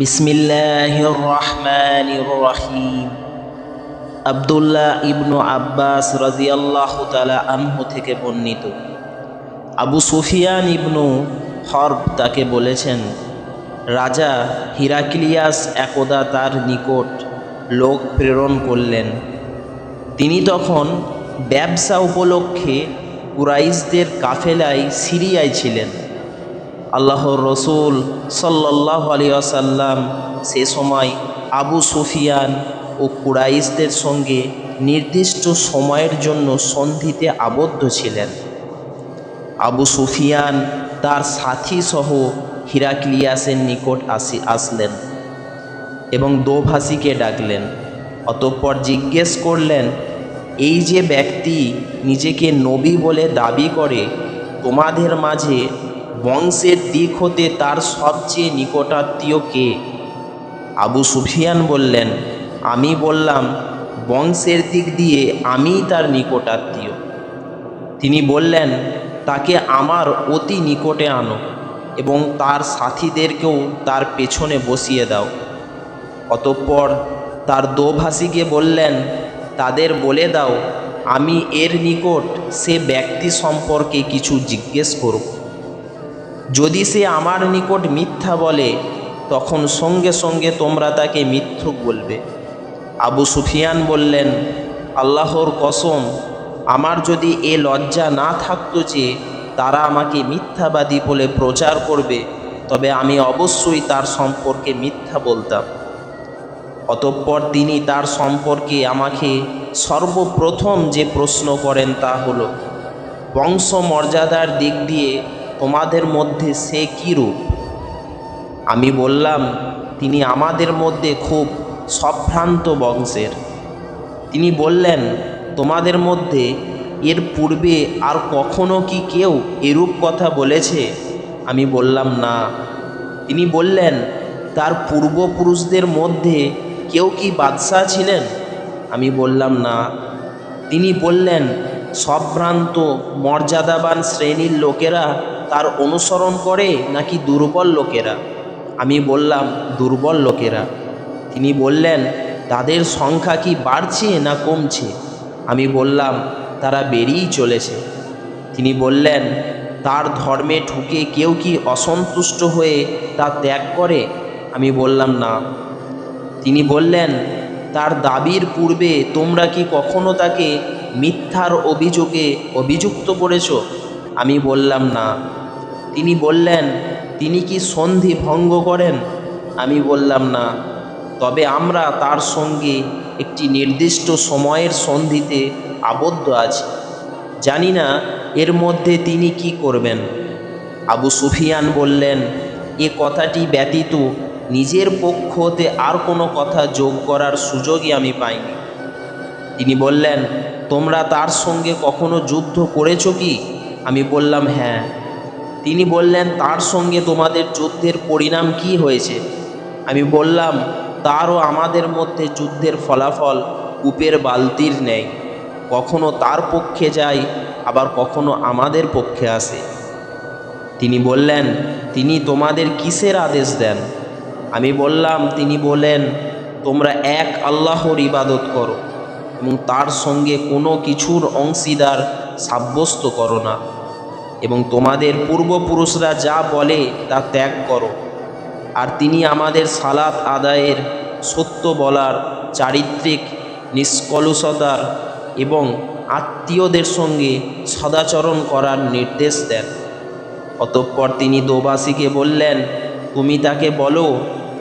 বিসমিল্লাহির রহমানির রহিম আব্দুল্লাহ ইবনু আব্বাস রাজিয়াল্লাহু তাআলা আনহু থেকে বর্ণিত। আবু সুফিয়ান ইবনু হরব তাকে বলেছেন, রাজা হিরাক্লিয়াস একদা তার নিকট লোক প্রেরণ করলেন। তিনি তখন ব্যবসা উপলক্ষে কুরাইশদের কাফেলায় সিরিয়ায় ছিলেন। আল্লাহর রসুল সাল্লাহ আলিয়াসাল্লাম সে সময় আবু সুফিয়ান ও কুরাইশদের সঙ্গে নির্দিষ্ট সময়ের জন্য সন্ধিতে আবদ্ধ ছিলেন। আবু সুফিয়ান তার সাথী সহ হিরাক্লিয়াসের নিকট আসি, আসলেন এবং দোভাষীকে ডাকলেন। অতঃপর জিজ্ঞেস করলেন, এই যে ব্যক্তি নিজেকে নবী বলে দাবি করে, তোমাদের মাঝে বংশের দিক হতে তার সবচেয়ে নিকটাত্মীয় কে? আবু সুফিয়ান বললেন, আমি বললাম, বংশের দিক দিয়ে আমিই তার নিকটাত্মীয়। তিনি বললেন, তাকে আমার অতি নিকটে আনো এবং তার সাথীদেরকেও তার পেছনে বসিয়ে দাও। অতঃপর তার দোভাষীকে বললেন, তাদের বলে দাও, আমি এর নিকট সে ব্যক্তি সম্পর্কে কিছু জিজ্ঞেস করব। যদি সে আমার নিকট মিথ্যা বলে, তখন সঙ্গে সঙ্গে তোমরা তাকে মিথ্যুক বলবে। আবু সুফিয়ান বললেন, আল্লাহর কসম, আমার যদি এ লজ্জা না থাকতো যে তারা আমাকে মিথ্যাবাদী বলে প্রচার করবে, তবে আমি অবশ্যই তার সম্পর্কে মিথ্যা বলতাম। অতঃপর তিনি তার সম্পর্কে আমাকে সর্বপ্রথম যে প্রশ্ন করেন তা হল বংশ মর্যাদার দিক দিয়ে তোমাদের মধ্যে সে কী রূপ? আমি বললাম, তিনি আমাদের মধ্যে খুব সম্ভ্রান্ত বংশের। তিনি বললেন, তোমাদের মধ্যে এর পূর্বে আর কখনো কি কেউ এরূপ কথা বলেছে? আমি বললাম, না। তিনি বললেন, তার পূর্বপুরুষদের মধ্যে কেউ কি বাদশাহ ছিলেন? আমি বললাম, না। তিনি বললেন সম্ভ্রান্ত মর্যাদাবান শ্রেণির লোকেরা তার অনুসরণ করে নাকি দুর্বল লোকেরা? আমি বললাম, দুর্বল লোকেরা। তিনি বললেন, তাদের সংখ্যা কি বাড়ছে না কমছে? আমি বললাম, তারা বেরিয়েই চলেছে। তিনি বললেন, তার ধর্মে ঢুকে কেউ কি অসন্তুষ্ট হয়ে তা ত্যাগ করে? আমি বললাম, না। তিনি বললেন, তার দাবির পূর্বে তোমরা কি কখনো তাকে মিথ্যার অভিযোগে অভিযুক্ত করেছ? আমি বললাম, না। তিনি বললেন, তিনি কি সন্ধি ভঙ্গ করেন? আমি বললাম, না। তবে আমরা তার সঙ্গে একটি নির্দিষ্ট সময়ের সন্ধিতে আবদ্ধ আছি। জানি না এর মধ্যে তিনি কি করবেন। আবু সুফিয়ান বললেন, এ কথাটি ব্যতীত নিজের পক্ষ হতে আর কোনো কথা যোগ করার সুযোগই আমি পাইনি। তিনি বললেন, তোমরা তার সঙ্গে কখনো যুদ্ধ করেছ কি? আমি বললাম হ্যাঁ। তিনি বললেন, তার সঙ্গে তোমাদের যুদ্ধের পরিণাম কি হয়েছে? আমি বললাম, তারও আমাদের মধ্যে যুদ্ধের ফলাফল কূপের বালতির নেই। কখনো তার পক্ষে যায় আবার কখনো আমাদের পক্ষে আসে। তিনি বললেন, তিনি তোমাদের কিসের আদেশ দেন? আমি বললাম, তিনি বলেন, তোমরা এক আল্লাহর ইবাদত করো এবং তার সঙ্গে কোনো কিছুর অংশীদার সাব্যস্ত করো না। এবং তোমাদের পূর্বপুরুষরা যা বলে তা ত্যাগ করো। আর তিনি আমাদের সালাত আদায়ের সত্য বলার, চারিত্রিক নিষ্কলুষতার এবং আত্মীয়দের সঙ্গে সদাচরণ করার নির্দেশ দেন। অতঃপর তিনি দোবাসীকে বললেন, তুমি তাকে বলো,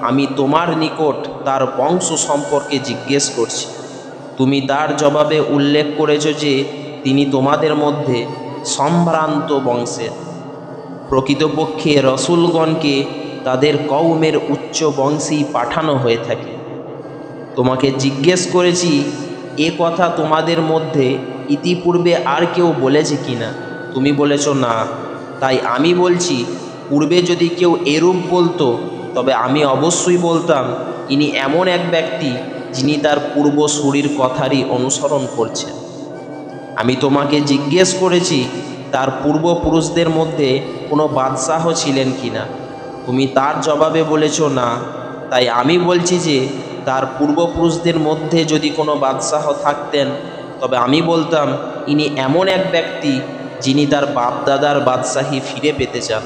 আমি তোমার নিকট তার বংশ সম্পর্কে জিজ্ঞেস করছি। তুমি তার জবাবে উল্লেখ করেছ যে তিনি তোমাদের মধ্যে সম্ভ্রান্ত বংশের। প্রকৃতপক্ষে রসুলগণকে তাদের কৌমের উচ্চ বংশেই পাঠানো হয়ে থাকে। তোমাকে জিজ্ঞেস করেছি, এ কথা তোমাদের মধ্যে ইতিপূর্বে আর কেউ বলেছে কি না তুমি বলেছ, না। তাই আমি বলছি, পূর্বে যদি কেউ এরূপ বলতো, তবে আমি অবশ্যই বলতাম, ইনি এমন এক ব্যক্তি যিনি তার পূর্বসূরির কথারই অনুসরণ করছেন। আমি তোমাকে জিজ্ঞেস করেছি, তার পূর্বপুরুষদের মধ্যে কোনো বাদশাহ ছিলেন কি না তুমি তার জবাবে বলেছ, না। তাই আমি বলছি যে, তার পূর্বপুরুষদের মধ্যে যদি কোনো বাদশাহ থাকতেন, তবে আমি বলতাম, ইনি এমন এক ব্যক্তি, যিনি তার বাপদাদার বাদশাহী ফিরে পেতে চান।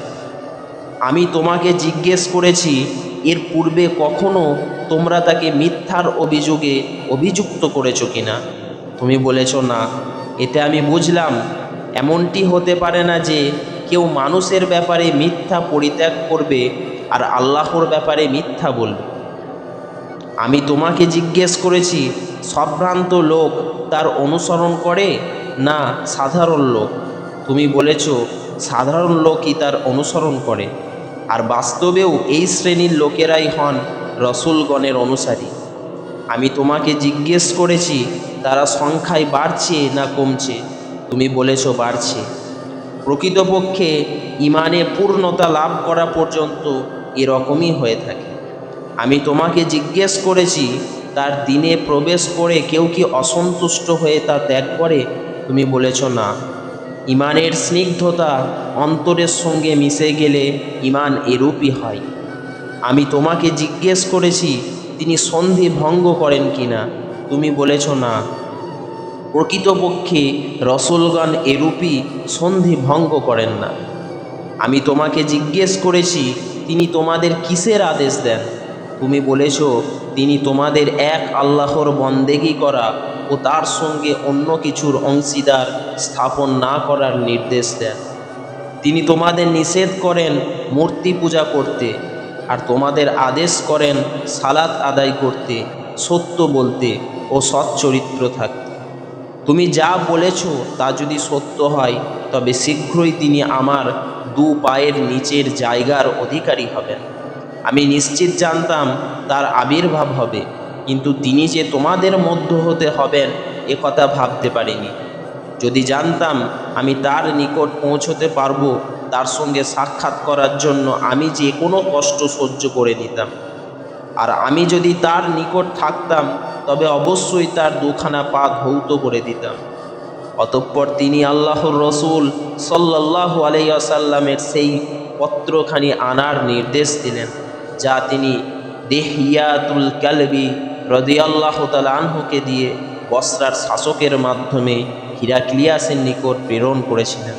আমি তোমাকে জিজ্ঞেস করেছি, এর পূর্বে কখনো তোমরা তাকে মিথ্যার অভিযোগে অভিযুক্ত করেছ কিনা? তুমি বলেছ, না। এতে আমি বুঝলাম, এমনটি হতে পারে না যে কেউ মানুষের ব্যাপারে মিথ্যা পরিত্যাগ করবে আর আল্লাহর ব্যাপারে মিথ্যা বলবে। আমি তোমাকে জিজ্ঞেস করেছি সম্ভ্রান্ত লোক তার অনুসরণ করে না সাধারণ লোক? তুমি বলেছ, সাধারণ লোকই তার অনুসরণ করে। আর বাস্তবেও এই শ্রেণির লোকেরাই হন রসুলগণের অনুসারী। আমি তোমাকে জিজ্ঞেস করেছি তারা সংখ্যায় বাড়ছে না কমছে? তুমি বলেছ বাড়ছে। প্রকৃতপক্ষে ইমানে পূর্ণতা লাভ করা পর্যন্ত এরকমই হয়ে থাকে। আমি তোমাকে জিজ্ঞেস করেছি, তার দিনে প্রবেশ করে কেউ কি অসন্তুষ্ট হয়ে তা ত্যাগ করে? তুমি বলেছ না। ইমানের স্নিগ্ধতা অন্তরের সঙ্গে মিশে গেলে ইমান এরূপই হয়। আমি তোমাকে জিজ্ঞেস করেছি, তিনি সন্ধি ভঙ্গ করেন কিনা? তুমি বলেছ না। প্রকৃতপক্ষে রসুলগণ এরূপই সন্ধি ভঙ্গ করেন না। আমি তোমাকে জিজ্ঞেস করেছি, তিনি তোমাদের কিসের আদেশ দেন? তুমি বলেছ, তিনি তোমাদের এক আল্লাহর বন্দেগি করা ও তার সঙ্গে অন্য কিছুর অংশীদার স্থাপন না করার নির্দেশ দেন। তিনি তোমাদের নিষেধ করেন মূর্তি পূজা করতে, আর তোমাদের আদেশ করেন সালাত আদায় করতে। সত্য বলতে ও সচ্চরিত্র থাকতে তুমি যা বলেছ তা যদি সত্য হয়, তবে শীঘ্রই তিনি আমার দু পায়ের নিচের জায়গার অধিকারী হবেন। আমি নিশ্চিত জানতাম তার আবির্ভাব হবে, কিন্তু তিনি যে তোমাদের মধ্য হতে হবেন, এ কথা ভাবতে পারিনি। যদি জানতাম আমি তার নিকট পৌঁছতে পারব, তার সঙ্গে সাক্ষাৎ করার জন্য আমি যে কোনো কষ্ট সহ্য করে নিতাম। আর আমি যদি তার নিকট থাকতাম, তবে অবশ্যই তার দুখানা পা ধৌত করে দিতাম। অতঃপর তিনি আল্লাহর রসুল সাল্লাহ আলাইসাল্লামের সেই পত্রখানি আনার নির্দেশ দিলেন, যা তিনি দেহিয়াতুল ক্যালবি রদিয়াল্লাহ আনহুকে দিয়ে বসরার শাসকের মাধ্যমে হিরাক্লিয়াসের নিকট প্রেরণ করেছিলেন।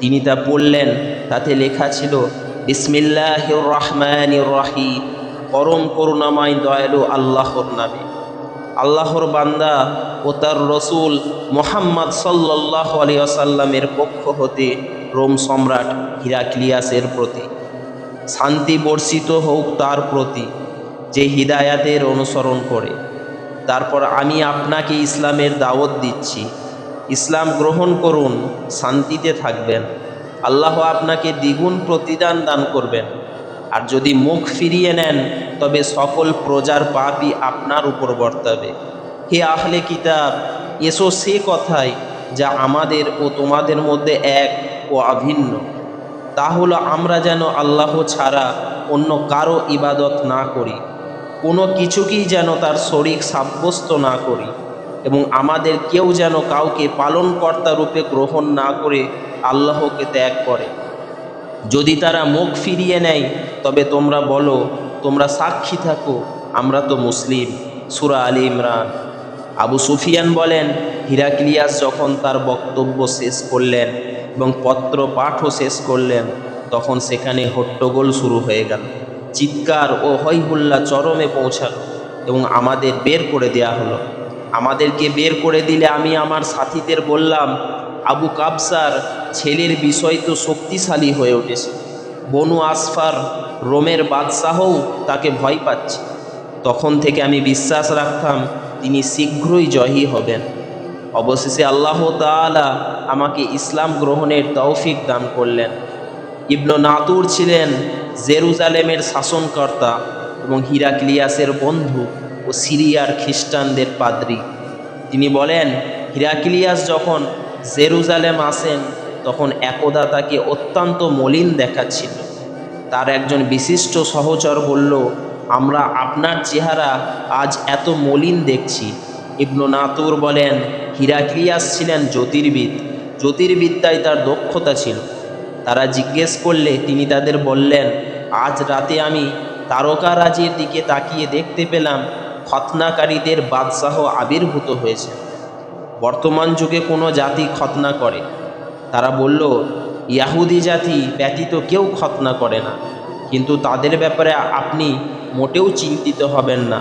তিনি তা পড়লেন, তাতে লেখা ছিল বিসমিল্লাহ রহমান রাহিম। পরম করুণাময় দয়ালু আল্লাহর নামে আল্লাহর বান্দা ও তার রসুল মোহাম্মদ সাল্লাহ আলিয়াসাল্লামের পক্ষ হতে রোম সম্রাট হিরাক্লিয়াসের প্রতি, শান্তি বর্ষিত হোক তার প্রতি, যে হিদায়াতের অনুসরণ করে। তারপর আমি আপনাকে ইসলামের দাওয়াত দিচ্ছি। ইসলাম গ্রহণ করুন, শান্তিতে থাকবেন। আল্লাহ আপনাকে দ্বিগুণ প্রতিদান দান করবেন। আর যদি মুখ ফিরিয়ে নেন, তবে সকল প্রজার পাপই আপনার উপর বর্তাবে। হে আহলে কিতাব, এসো সে কথাই যা আমাদের ও তোমাদের মধ্যে এক ও অভিন্ন। তা হলো আমরা যেন আল্লাহ ছাড়া অন্য কারও ইবাদত না করি, কোনো কিছুকেই যেন তার শরিক সাব্যস্ত না করি এবং আমাদের কেউ যেন কাউকে পালনকর্তা রূপে গ্রহণ না করে আল্লাহকে ত্যাগ করে। যদি তারা মুখ ফিরিয়ে নেয়, তবে তোমরা বলো, তোমরা সাক্ষী থাকো, আমরা তো মুসলিম। সুরা আলী ইমরান। আবু সুফিয়ান বলেন, হিরাক্লিয়াস যখন তার বক্তব্য শেষ করলেন এবং পত্র পাঠও শেষ করলেন, তখন সেখানে হট্টগোল শুরু হয়ে গেল। চিৎকার ও হৈহুল্লা চরমে পৌঁছাল এবং আমাদের বের করে দেয়া হলো। আমাদেরকে বের করে দিলে আমি আমার সাথীদের বললাম আবু কাবসার ছেলের বিষয় তো শক্তিশালী হয়ে উঠেছে। বনু আসফার, রোমের বাদশাহও তাকে ভয় পাচ্ছে। তখন থেকে আমি বিশ্বাস রাখতাম, তিনি শীঘ্রই জয়ী হবেন। অবশেষে আল্লাহ তাআলা আমাকে ইসলাম গ্রহণের তৌফিক দান করলেন। ইবনু নাতুর ছিলেন জেরুজালেমের শাসনকর্তা এবং হিরাক্লিয়াসের বন্ধু ও সিরিয়ার খ্রিস্টানদের পাদ্রী। তিনি বলেন, হিরাক্লিয়াস যখন জেরুজালেম আসেন, তখন একদা তাকে অত্যন্ত মলিন দেখাচ্ছিল। তার একজন বিশিষ্ট সহচর বলল, আমরা আপনার চেহারা আজ এত মলিন দেখছি। ইবনু নাতুর বলেন, হিরাক্লিয়াস ছিলেন জ্যোতির্বিদ। জ্যোতির্বিদ্যায় তার দক্ষতা ছিল। তারা জিজ্ঞেস করলে, তিনি তাদের বললেন, আজ রাতে আমি তারকারাজির দিকে তাকিয়ে দেখতে পেলাম খতনাকারীদের বাদশাহ আবির্ভূত হয়েছে বর্তমান যুগে কোনো জাতি খতনা করে। তারা বলল, ইয়াহুদি জাতি ব্যতীত কেউ খতনা করে না। কিন্তু তাদের ব্যাপারে আপনি মোটেও চিন্তিত হবেন না।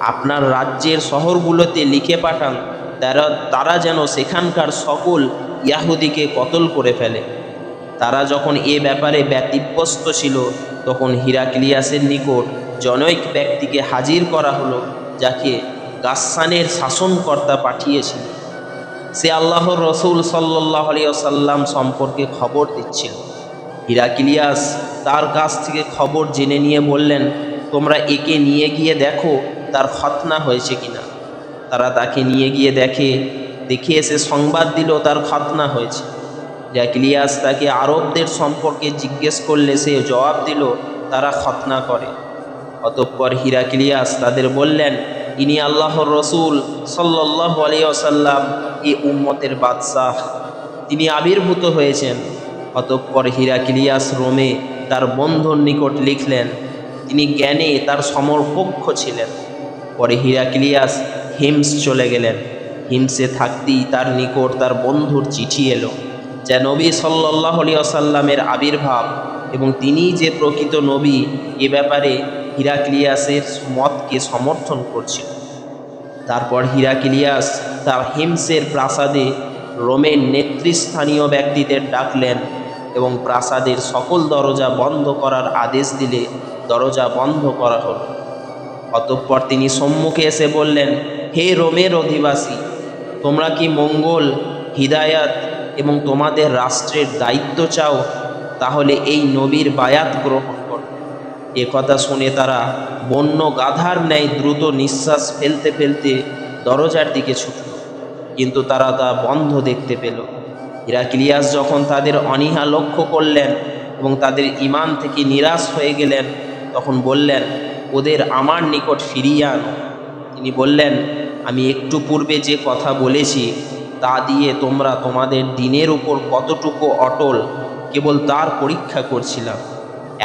আপনার রাজ্যের শহরগুলোতে লিখে পাঠান, তারা তারা যেন সেখানকার সকল ইয়াহুদিকে কতল করে ফেলে। তারা যখন এ ব্যাপারে ব্যতিব্যস্ত ছিল, তখন হিরাক্লিয়াসের নিকট জনৈক ব্যক্তিকে হাজির করা হলো, যাকে গাসানের শাসনকর্তা পাঠিয়েছিল। সে আল্লাহর রসুল সাল্লাহ আলিয়াল্লাম সম্পর্কে খবর দিচ্ছিল। হিরাকিলিয়াস তার কাছ থেকে খবর জেনে নিয়ে বললেন, তোমরা একে নিয়ে গিয়ে দেখো তার খতনা হয়েছে কিনা? তারা তাকে নিয়ে গিয়ে দেখে দেখে এসে সংবাদ দিল তার খতনা হয়েছে। জাকিলিয়াস তাকে আরবদের সম্পর্কে জিজ্ঞেস করলে সে জবাব দিল, তারা খতনা করে। অতঃপর হিরাকিলিয়াস তাদের বললেন, ইনি আল্লাহর রসুল সাল্লাহ আলিয়াসাল্লাম এ উম্মতের বাদশাহ। তিনি আবির্ভূত হয়েছেন। অতঃপর হিরাকিলিয়াস রোমে তার বন্ধুর নিকট লিখলেন, তিনি জ্ঞানে তার সমরপক্ষ ছিলেন। পরে হিরাকিলিয়াস হিমস চলে গেলেন। হিমসে থাকতেই তার নিকট তার বন্ধুর চিঠি এলো, যা নবী সাল্লাহ আসাল্লামের আবির্ভাব এবং তিনি যে প্রকৃত নবী, এ ব্যাপারে হিরাক্লিয়াসের মতকে সমর্থন করছিল। তারপর হিরাক্লিয়াস তার হিমসের প্রাসাদে রোমের নেতৃস্থানীয় ব্যক্তিদের ডাকলেন এবং প্রাসাদের সকল দরজা বন্ধ করার আদেশ দিলে দরজা বন্ধ করা হল। অতঃপর তিনি সম্মুখে এসে বললেন, হে রোমের অধিবাসী, তোমরা কি মঙ্গল, হিদায়াত এবং তোমাদের রাষ্ট্রের দায়িত্ব চাও? তাহলে এই নবীর বায়াত গ্রহণ এ কথা শুনে তারা বন্য গাধার ন্যায় দ্রুত নিঃশ্বাস ফেলতে ফেলতে দরজার দিকে ছুটল। কিন্তু তারা তা বন্ধ দেখতে পেল। হিরাক্লিয়াস যখন তাদের অনীহা লক্ষ্য করলেন এবং তাদের ইমান থেকে নিরাশ হয়ে গেলেন, তখন বললেন, ওদের আমার নিকট ফিরিয়ে আনো। তিনি বললেন, আমি একটু পূর্বে যে কথা বলেছি, তা দিয়ে তোমরা তোমাদের দিনের উপর কতটুকু অটল, কেবল তার পরীক্ষা করছিলাম।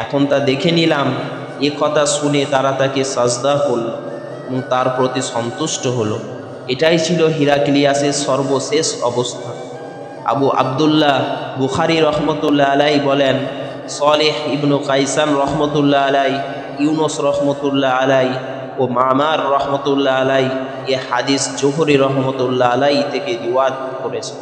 এখন তা দেখে নিলাম। এ কথা শুনে তারা তাকে সাজদা করল এবং তার প্রতি সন্তুষ্ট হলো। এটাই ছিল হিরাক্লিয়াসের সর্বশেষ অবস্থা। আবু আবদুল্লাহ বুখারি রহমতুল্লাহ আলাই বলেন, সলেহ ইবনু কাইসান রহমতুল্লাহ আলাই ইউনুস রহমতুল্লাহ আলাই ও মামার রহমতুল্লাহ আলাই এ হাদিস জোহরি রহমতুল্লাহ আলাই থেকে রিওয়াজ করেছে